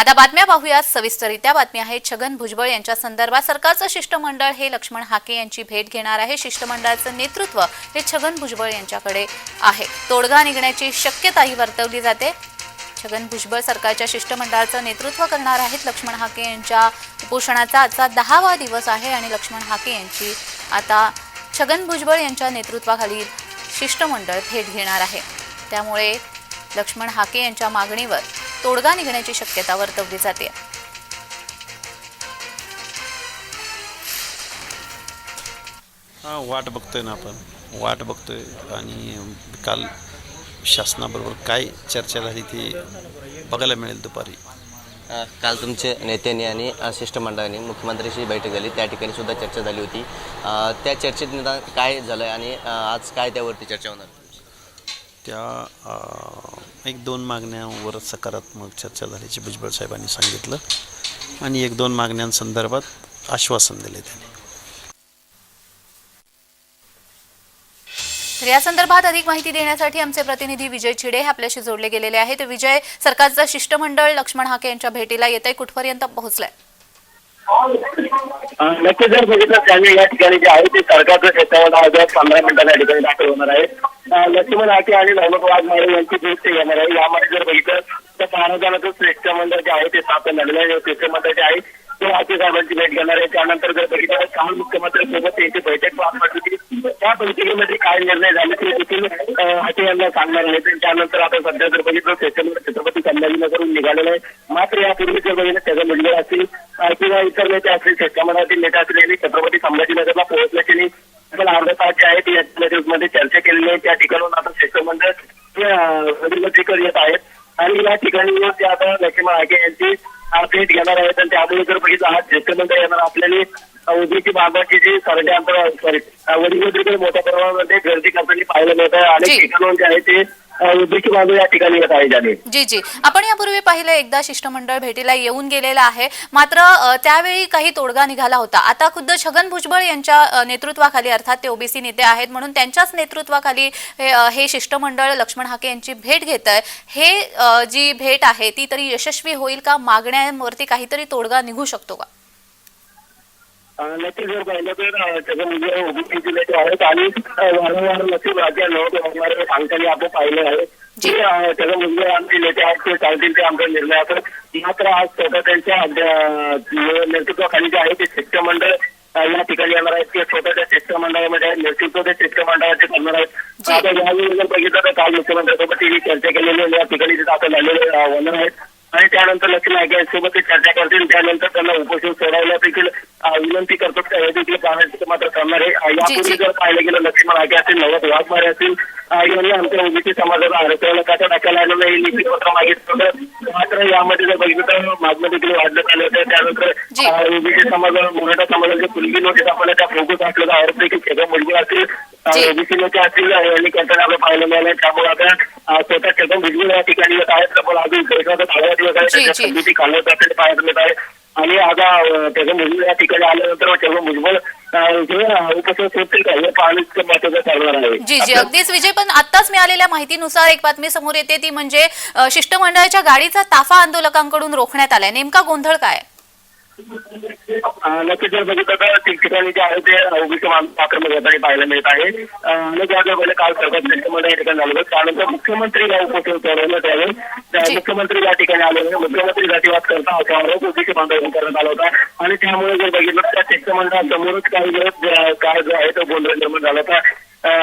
आता बातम्या पाहूयात. सविस्तरित्या बातमी आहे छगन भुजबळ यांच्या संदर्भात सरकारचं शिष्टमंडळ हे लक्ष्मण हाके यांची भेट घेणार आहे. शिष्टमंडळाचं नेतृत्व हे छगन भुजबळ यांच्याकडे आहे. तोडगा निघण्याची शक्यताही वर्तवली जाते. छगन भुजबळ सरकारच्या शिष्टमंडळाचं नेतृत्व करणार आहेत. लक्ष्मण हाके यांच्या उपोषणाचा आजचा दहावा दिवस आहे आणि लक्ष्मण हाके यांची आता छगन भुजबळ यांच्या नेतृत्वाखाली शिष्टमंडळ भेट घेणार आहे. त्यामुळे लक्ष्मण हाके यांच्या मागणीवर तोडगा निघण्याची शक्यता वर्तवली जाते. हा वाट बघतोय ना आपण. वाट बघतोय आणि काल शासनाबरोबर काय चर्चा झाली ती बघायला मिळेल दुपारी. काल तुमचे नेत्यांनी आणि शिष्टमंडळाने मुख्यमंत्र्यांशी बैठक झाली. त्या ठिकाणी सुद्धा चर्चा झाली होती. अ, त्या चर्चेत निदान काय झालं आणि आज काय त्यावरती चर्चा होणार? त्या एक दोन मागण्यांवर सकारात्मक चर्चा झाल्याचे भुजबळ साहेबांनी सांगितलं आणि एक दोन मागण्यांसंदर्भात आश्वासन दिले त्यांनी. तर या संदर्भात अधिक माहिती देण्यासाठी आमचे प्रतिनिधी विजय चिडे हे आपल्याशी जोडले गेलेले आहेत. विजय सरकारचं शिष्टमंडळ लक्ष्मण हाके यांच्या भेटीला येत आहे कुठपर्यंत पोहोचलंय? नक्की जर बघितलं त्यावेळी या ठिकाणी जे आहे ते सरकारचं क्षेत्रावर आज पंधरा मिनिटाच्या ठिकाणी दाखल होणार आहे. लक्ष्मण हाके आणि नवलक वाघमारे यांची भेट ते घेणार आहे. यामध्ये जर बघितलं तर महाराजांचं श्रेष्ठ मंडळ जे आहे ते स्थापन झालेलं आहे. श्रेष्ठ मंडळ जे आहे ते हाके साहेबांची भेट घेणार आहे. त्यानंतर जर बघितलं काल मुख्यमंत्र्यांसोबत त्यांची बैठक पार पडली. त्या बैठकीमध्ये काय निर्णय झाले ते देखील अं, यांना सांगणार आहेत. आणि त्यानंतर आता सध्या जर बघितलं श्रेष्ठ मंडळ छत्रपती संभाजीनगरहून निघालेलं आहे. मात्र यापूर्वी जर बघितलं त्याचं मंडळ असतील किंवा इतर नेते असतील शेतकऱ्यांमधील नेते असतील यांनी छत्रपती संभाजीनगरला पोहोचल्याची आणि अर्धा तास जे आहे ते मध्ये चर्चा केलेली आहे. त्या ठिकाणून आता शिष्टमंडळ नदीमध्ये येत आहेत. आणि या ठिकाणी ते आता लक्ष्मण आगे यांची भेट घेणार आहेत. आणि त्यामुळे जर बघितलं आज शिष्टमंडळ येणार आपल्याला उद्याची बाबाची जी सरडे अंतर सॉरी वडील मोठ्या प्रमाणामध्ये गर्दी करताना पाहायला मिळत आहे. अनेक ठिकाणून जे आहे ते उद्याची बाजू या ठिकाणी येत आहे जी जी. आपण यापूर्वी पाहिलं एकदा शिष्टमंडळ भेटीला येऊन गेलेलं आहे. मात्र त्यावेळी काही तोडगा निघाला होता. आता खुद्द छगन भुजबळ यांच्या नेतृत्वाखाली अर्थात ते ओबीसी नेते आहेत म्हणून त्यांच्याच नेतृत्वाखाली हे शिष्टमंडळ लक्ष्मण हाके यांची भेट घेत आहे हे जी भेट आहे ती तरी यशस्वी होईल का? मागण्यांवरती काहीतरी तोडगा निघू शकतो का? नक्की जर पाहिलं तर त्याचं म्हणजे ओबीसी जिल्ह्याचे आहेत आणि वारंवार नक्की राज्य होणारे सांगताना आपण पाहिलं आहे त्याचं म्हणजे आमचे नेते आहेत ते चालतील ते आमच्या निर्णयावर मात्र आज स्वतः त्यांच्या नेतृत्वाखाली जे आहे ते शिष्टमंडळ या ठिकाणी येणार आहेत. ते स्वतःच्या शिष्टमंडळामध्ये आहेत. नेतृत्व ते शिष्टमंडळाचे करणार आहेत. आता यावेळी जर बघितलं तर काल मुख्यमंत्र्यांसोबत ही चर्चा केलेली आहे. या ठिकाणी दाखल झालेले होणार आहेत. आणि त्यानंतर लक्ष्मी नायकांसोबत ते चर्चा करतील. त्यानंतर त्यांना उपोषण सोडवल्या देखील विनंती करतात का हे देखील मात्र करणार आहे. यापूर्वी. जर पाहिलं गेलं लक्ष्मण नायके असतील नवद वाघमारे असतील अं, यांनी आमच्या ओबीसी समाजाला आरक्षणाला कशा टाकायला आलं नाही लिखित पत्र मागितलं होतं मात्र यामध्ये जर बघितलं तर मागणं देखील वाढण्यात आलं होतं त्यानंतर. ओबीसी समाजाला मराठा समाजाचे कुलगी नोटीस आपल्याला त्या फोकस असलेला आरोप देखील छगन भुजबळ असतील. ओबीसी नेते असतील यांनी त्यांचं आपलं पाहायला मिळालं त्यामुळे आता स्वतः छगन भुजबळ या ठिकाणी येत आहेत तर मला अजून दिवस आहे. त्याच्या जी. समजुती काढण्यात पाहायला मिळत आहे. आणि आता छगन भुजबळ या ठिकाणी आल्यानंतर छगन भुजबळ जे का हे महत्वाचं ठरणार आहे. जी जी. अगदीच विजय पण आत्ताच मिळालेल्या माहितीनुसार एक बातमी समोर येते ती म्हणजे शिष्टमंडळाच्या गाडीचा ताफा आंदोलकांकडून रोखण्यात आलाय. नेमका गोंधळ काय? नक्कीच जर बघितलं तर ठिकठिकाणी जे आहे ते ओबीसी माणसं आक्रमक होताना पाहायला मिळत आहे. जागा पहिले काल सरकार शिष्टमंडळ या ठिकाणी झालं होतं. त्यानंतर मुख्यमंत्री या उपोषण सोडवण्यात यावे त्या जी. मुख्यमंत्री या ठिकाणी आले होते. मुख्यमंत्री जातीवाद करता असा आरोप ओबीसी बांधव करण्यात आला होता. आणि त्यामुळे जर बघितलं तर शिष्टमंडळासमोरच काही जे- काय जो आहे तो गोंधळ निर्माण झाला होता.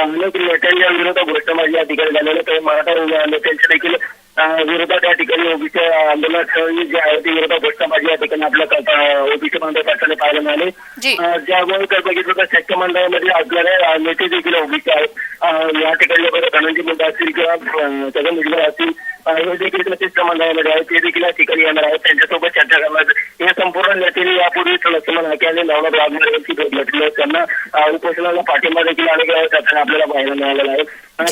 अनेक नेत्यांच्या विरोधात घोषणाबाजी या ठिकाणी झालेल्या तर मराठा नेत्यांच्या देखील विरोधात या ठिकाणी ओबीसी आंदोलनात जे आहे ते विरोधात घोषणाबाजी या ठिकाणी आपल्या ओबीसी बांधव करताना पाहायला मिळाले. जी. अं, ज्यामुळे जर बघितलं तर शिष्टमंडळामध्ये असणारे अं, नेते देखील ओबीसी आहेत. या ठिकाणी बघा धनंजय मुंडे असतील किंवा छगन भुजबळ असतील हे देखील त्या शिष्टमंडळामध्ये आहेत. ते देखील या ठिकाणी येणार आहेत. त्यांच्यासोबत चर्चा करणार हे संपूर्ण नेत्यांनी यापूर्वीच लक्ष्मण हाके आणि नवनाथ वाघमारे यांची भेट घेतली आहे. त्यांना उपोषणाला पाठिंबा देखील अनेक वेळा त्याच्याने आपल्याला पाहायला मिळालेला आहे.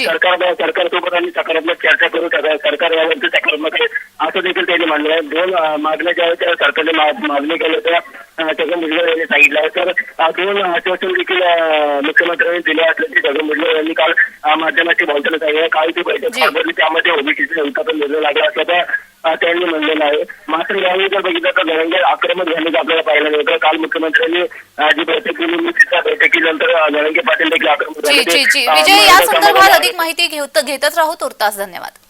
सरकार सरकारसोबत आम्ही सकारात्मक चर्चा करू सरकार यावरती सकारात्मक असं देखील त्यांनी म्हणलं आहे. दोन मागण्या ज्या आहेत त्या सरकारने मागणी केल्या त्या अं, छगन भुजबळ यांनी सांगितलं आहे. तर दोन आश्वासन देखील मुख्यमंत्र्यांनी दिले असल्याचे छगन भुजबळ यांनी काल माध्यमाशी बोलताना सांगितलं. काल ती बैठक पडली त्यामध्ये ओबीसीचा पण निर्णय लागला असल्याचं त्यांनी म्हणलेलं आहे. मात्र यावेळी जर बघितलं तर जरंगे आक्रमक झाल्याचं आपल्याला पाहायला मिळतं. काल मुख्यमंत्र्यांनी जी बैठक केली मी त्या बैठकीनंतर जरंगे पाटील देखील आक्रमक झाले विजय या संदर्भात अधिक माहिती घेत घेतच राहू. तुर्तास धन्यवाद.